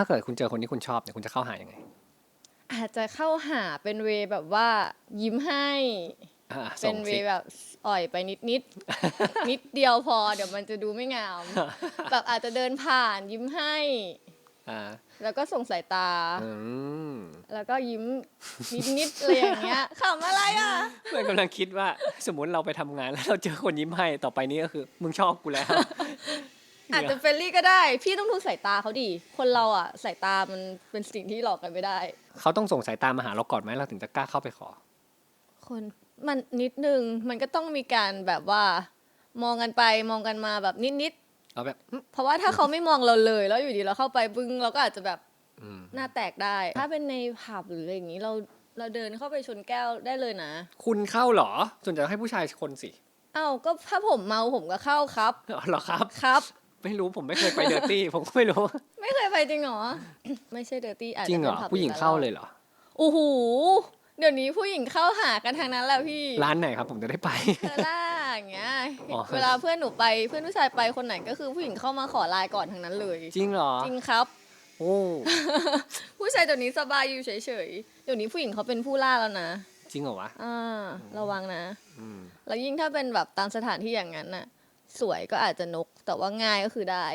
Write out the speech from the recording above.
ถ้าเกิดคุณเจอคนที่คุณชอบเนี่ยคุณจะเข้าหายังไงอาจจะเข้าหาเป็นเวย์แบบว่ายิ้มให้ อ่าเป็ส่นงเวสิย์แบบอ่อยไปนิดนิด นิดเดียวพอเดี๋ยวมันจะดูไม่งาม แบบอาจจะเดินผ่านยิ้มให้ อ่าแล้วก็ส่งสายตา อืมแล้วก็ยิ้มนิดนิดๆอะไรอย่างเงี้ยขำอะไรอะไม่กำลังคิดว่า สมมติเราไปทำงานแล้วเราเจอคนยิ้มให้ต่อไปนี้ก็คือ มึงชอบกูแล้ว อาจจะเฟรนลี่ก็ได้ พี่ต้องดูสายตาเขาดิคนเราอะสายตามันเป็นสิ่งที่หลอกกันไม่ได้ เขาต้องส่งสายตามาหาเราก่อนไหมเราถึงจะกล้าเข้าไปขอ คนมันนิดนึงมันก็ต้องมีการแบบว่า มองกันไปมองกันมาแบบนิดนิดเอาแบบอืมๆเพราะว่าถ้าเขาไม่มองเราเลย แล้วอยู่ดีเราเข้าไปบึ้งเราก็อาจจะแบบอืมหน้าแตกได้ ถ้าเป็นในผับหรืออะไรอย่างนี้เราเราเดินเข้าไปชนแก้วได้เลยนะคุณเข้าเหรอส่วนใหญ่ให้ผู้ชายคนสิเอ้าก็ถ้าผมเมาผมก็เข้าครับอ๋อเหรอครับ ครับ ไม่รู้ผมไม่เคยไปเดอร์ตี้ผมก็ไม่รู้ ไม่เคยไปจริงเหรอ ไม่ใช่เดอร์ตี้อาจจริจะงเหรเป็นอผับผู้หญิงรือเข้าร้นเลยเหรอ โอ้โหเดี๋ยวนี้ผู้หญิงเข้าหากันทางนั้นแหละพี่ร้านไหนครับผมจะได้ไปเธอล่าอย่างเงี้ยอ๋อ เวลาเพื่อนหนูไปเพื่อนผู้ชายไปคนไหนก็คือผู้หญิงเข้ามาขอไลน์ก่อนทางนั้นเลย จริงเหรอ จริงครับ โอ้ ผู้ชายเดี๋ยวนี้สบายอยู่เฉยๆเดี๋ยวนี้ผู้หญิงเขาเป็นผู้ล่าแล้วนะจริงเหรอวะอ่าระวังนะ อืมแล้วยิ่งถ้าเป็นแบบตามสถานที่อย่างนั้นน่ะ สวยก็อาจจะนก แต่ว่าง่ายก็คือได้